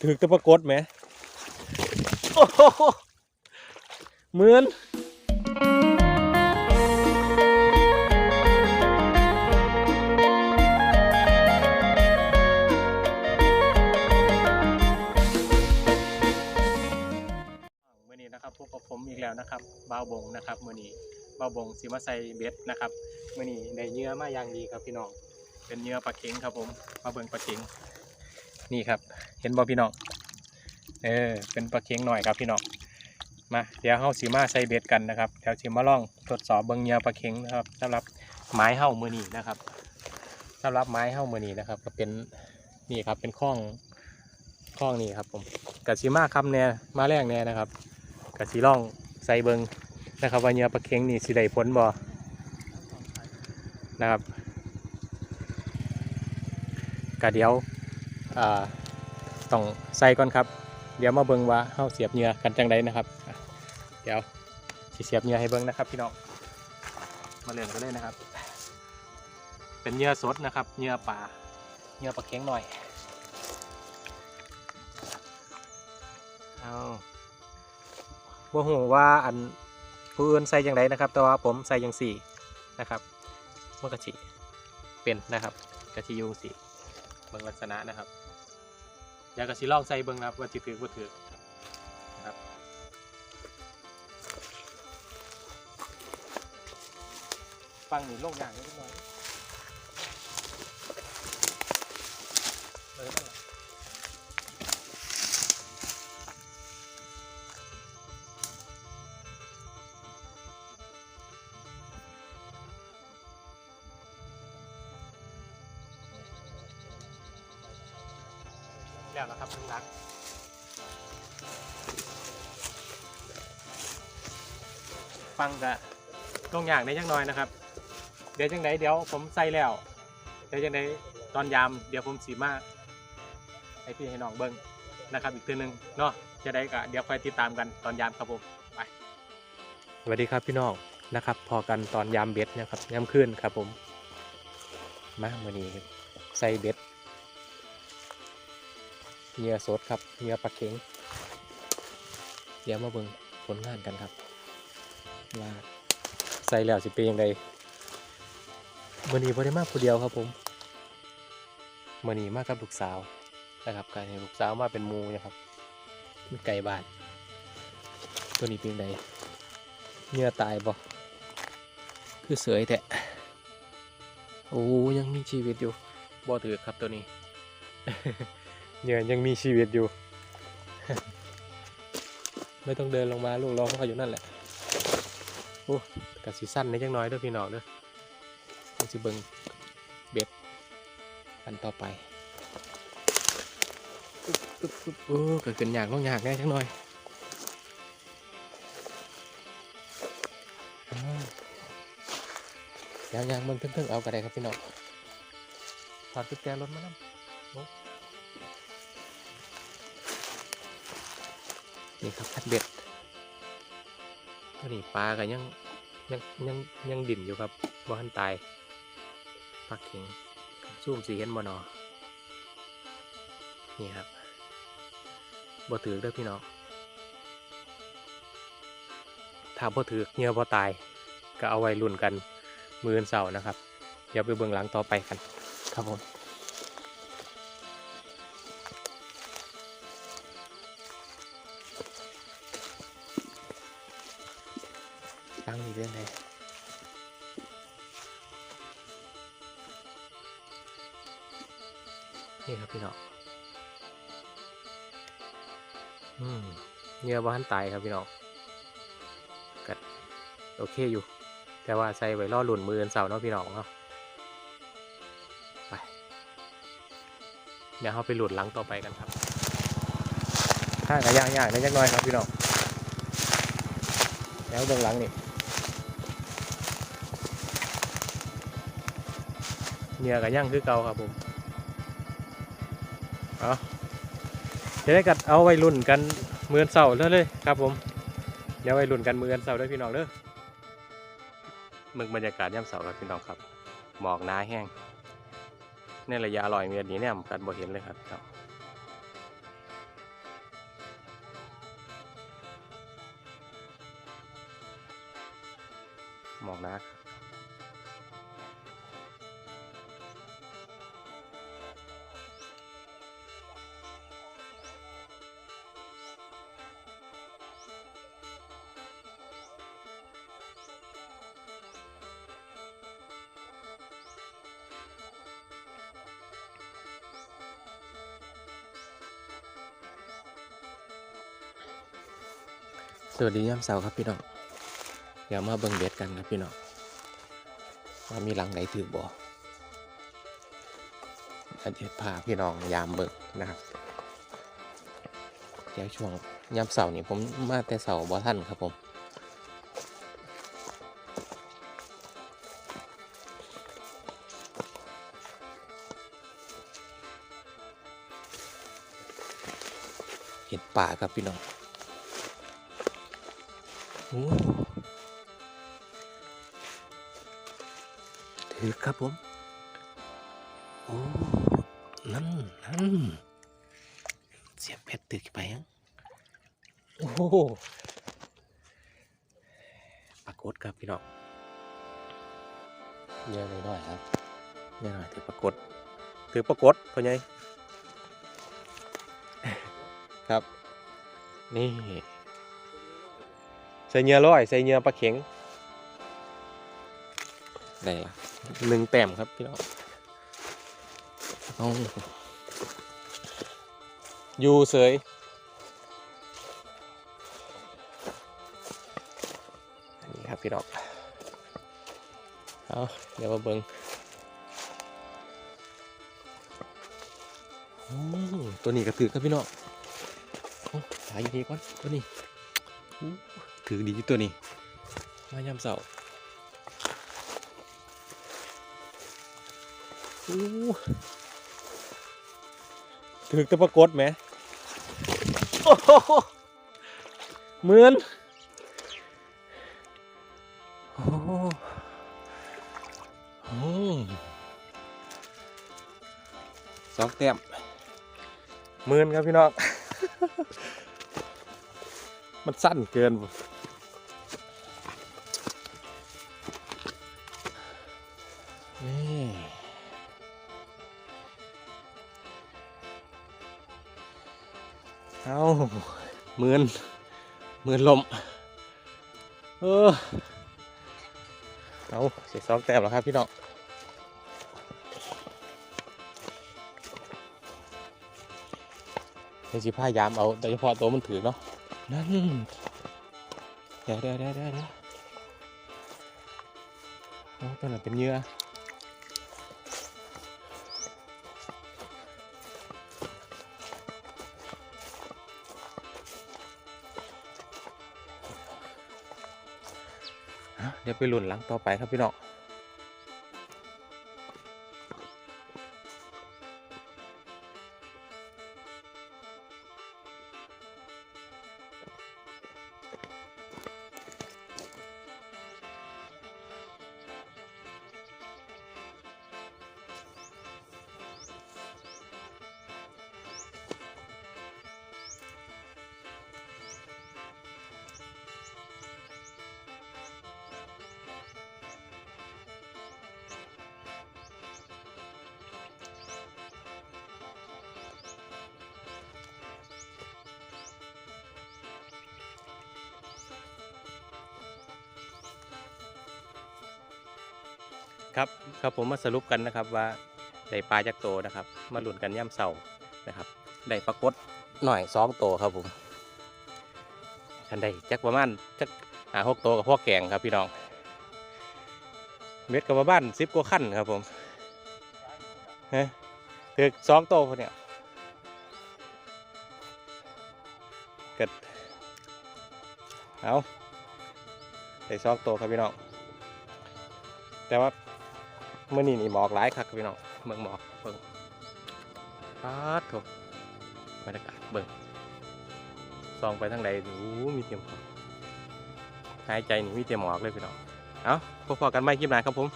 ถึกแตะปรากฏไหมเหมือนมื่อนี้นะครับพวกกับผมอีกแล้วนะครับบ่าวบงนะครับมื่อนี้บ่าวบงสิมาใส่เบ็ดนะครับมื่อนี้ได้เหยื่อมาอย่างดีครับพี่น้อง เป็นเหยื่อปลาเข็งครับผมมาเบิงปลาเข็งนี่ครับ เห็นบ่พี่น้องเออเป็นปลาเข็งหน่อยครับพี่น้องมาเดี๋ยวเฮาสิมาใส่เบ็ดกันนะครับเดี๋ยวสิมาลองทดสอบเบิงเหยื่อปลาเข็งนะครับสำหรับไม้เฮามื่อนี้นะครับสำหรับไม้เฮามื่อนี้นะครับ ก็เป็นนี่ครับเป็นข้องข้องนี่ครับผมกะสิมาคำแน่มาแรงแน่นะครับกะสีร่องใส่เบิงนะครับว่าเนื้อปลาเค็งนี่สิได้ผลบ่นะครับ กะเดี๋ยวอ่าต้องใส่ก่อนครับ เดี๋ยวมาเบิงว่าเฮาเสียบเหนื้อกันจังไดนะครับ เดี๋ยวสิเสียบเหนื้อให้เบิงนะครับพี่น้องมาเริ่มกันเลยนะครับ เป็นเหนื้อสดนะครับเหนื้อปลาเหนื้อปลาเค็งหน่อยเอาบ่ฮู้ว่าอันผู้อื่นใส่อย่างไรนะครับ แต่ว่าผมใส่อย่างสี่นะครับมันกะชิเป็นนะครับกะชิยูสี่ เบิ่งลักษณะนะครับอยากกะสิลองใส่เบิ่งนะครับว่าจิถือบ่ถือนะครับฟังหนีโลกอย่างนิดหน่อยเลยนั่นแหละ แล้วนะครับข้างหลังฟังกะต้องอย่างได้จังน้อยนะครับ เดี๋ยวจังไหนเดี๋ยวผมใส่แล้ว เดี๋ยวจังไหนตอนยามเดี๋ยวผมสีมาให้พี่ให้น้องเบิ้งนะครับ อีกทีหนึ่งเนาะจะได้กะเดี๋ยวคอยติดตามกันตอนยามครับผมไปสวัสดีครับพี่น้องนะครับ พอกันตอนยามเบ็ดนะครับยามขึ้นครับผมมาเมื่อนี้ใส่เบ็ด เหยื่อสดครับเหยื่อปลาเข็ง เดี๋ยวมาเบิ่งผลงานกันครับว่าใส่แล้วสิเป็นยังไงมื่อนี้บ่ได้มาผู้เดียวครับผมมื่อนี้มากับลูกสาวนะครับการให้ลูกสาวมาเป็นมูนะครับมีไก่บานตัวนี้เป็นยังไงเหยื่อตายบ่คือเสยแท้โอ้ยังมีชีวิตอยู่บ่ถือครับตัวนี้ เหยื่อยังมีชีวิตอยู่ ไม่ต้องเดินลงมาลูกเราเขาอยู่นั่นแหละโอ้กะสีสั้นในจังน้อยด้วยพี่น้องเด้อมันสิเบิงเบ็ดอันต่อไปอึ๊บอึ๊บอึ๊บโอ้เกิดขึ้นยากลงยากแน่จังน้อยอ้าวอยางยางมันเพิ่งๆเอากระไดครับพี่น้องถอดกุญแจรถมาแล้ว นี่ครับพัดเบ็ดตัวนี้ปลาก็ยังยังยังยังดิ่นอยู่ครับบ่ทันตายปลาเข็งซูมสีเห็นบ่หนอนี่ครับบ่ถือเด้อพี่น้องถ้าบ่ถือเหงื่อบ่ตาย ก็เอาไว้รุ่นกันมืออนเสาร์นะครับ เดี๋ยวไปเบิ่งหลังต่อไปกัน ครับผม ตั้งอยู่เรื่องนี่ครับพี่น้อง อืมเหงื่อบ้านตายครับพี่น้องกัดโอเคอยู่ แต่ว่าใส่ไว้ล่อหลุนมืออนเสาร์เนาะพี่น้องเนาะ ไปเดี๋ยวเราไปหลุดหลังต่อไปกันครับข้างกระย่างย่างนิดน้อยครับพี่น้อง แล้วเบื้องหลังนี่ เนื่อกับย่างคือเก่าครับผมเอาจะได้กัดเอาไว้รุ่นกันมือนเสาร์เลยเลยครับผมเดี๋ยวไว้รุ่นกันมือนเสาร์ด้วยพี่น้องเด้อมึงบรรยากาศย่ำเสาร์ครับพี่น้องครับ หมอกหนาแห้งในระยะลอยเมตรนี้เนี่ยกันบ่เห็นเลยครับพี่น้องหมอกหนัก วัสดียามเสาร์ครับพี่น้อง เดี๋ยวมาเบิ่งเบ็ดกันครับพี่น้องว่ามีหลังไหนถือบ่อันเด็ดพาพี่น้องยามเบิ่งนะครับ เดี๋ยวช่วงยามเสาร์นี่ผมมาแต่เสาร์บ่ท่านครับผม เห็ดป่าครับพี่น้อง ถือครับผม โอ้ นั่นนั่นเสียบเพชรตึกไปยังโอ้โหปรากฏครับพี่น้องเยอะเลยหน่อยครับเยอะหน่อยถือปรากฏถือปรากฏพ่อใหญ่ครับ นี่ ใส่เหงื่อร้อยใส่เหงื่อปลาเข็งได้ละหนึ่งแต้มครับพี่น้องเอาอยู่เสยอันนี้ครับพี่น้องเอาเดี๋ยวมาเบิงโอ้ตัวนี้ก็ถือครับพี่น้องโอ้สายดีก่อนตัวนี้อู้ ถือดีอยู่ตัวนี้มายามเสาร์อู้ถือแตะปรากฏไหมโอ้โหเหมือนโอ้โหโอ้สองแต้มหมื่นครับพี่น้อง มันสั้นเกินนี่ เอาหมื่นหมื่นลม เออเอาเสียสองแต้มแล้วครับพี่น้องเดี๋ยวสิพยายามเอาโดยเฉพาะตัวมันถือเนาะนั่นเดี๋ยวเดี๋ยวเดี๋ยวเดี๋ยวเดี๋ยวโอ้ตัวนั้นเป็นเหยื่อ เดี๋ยวไปลุนหลังต่อไปครับพี่น้อง ครับครับผมมาสรุปกันนะครับว่าได้ปลาจักโตนะครับ มาหลุนกันย่ำเสานะครับได้ปรากฏหน่อยสองโตครับผมทันได้จักประมาณจักหาหกโตกับพ่อแกงครับพี่น้อง เม็ดกับประมาณสิบกว่าขั้นครับผมฮะคือสองโตคนเนี่ยเกิดเอาได้สองโตครับพี่น้องแต่ว่า เมื่อนี้นี่หมอกหลายครับพี่น้องเมืองหมอกเบิ่งปาดถูกบรรยากาศเบิ่งส่องไปทางใดโอ้มีเตรียมหมอกหายใจนี่มีเตรียมหมอกเลยพี่น้อง เอาพบกันใหม่คลิปหน้าครับผม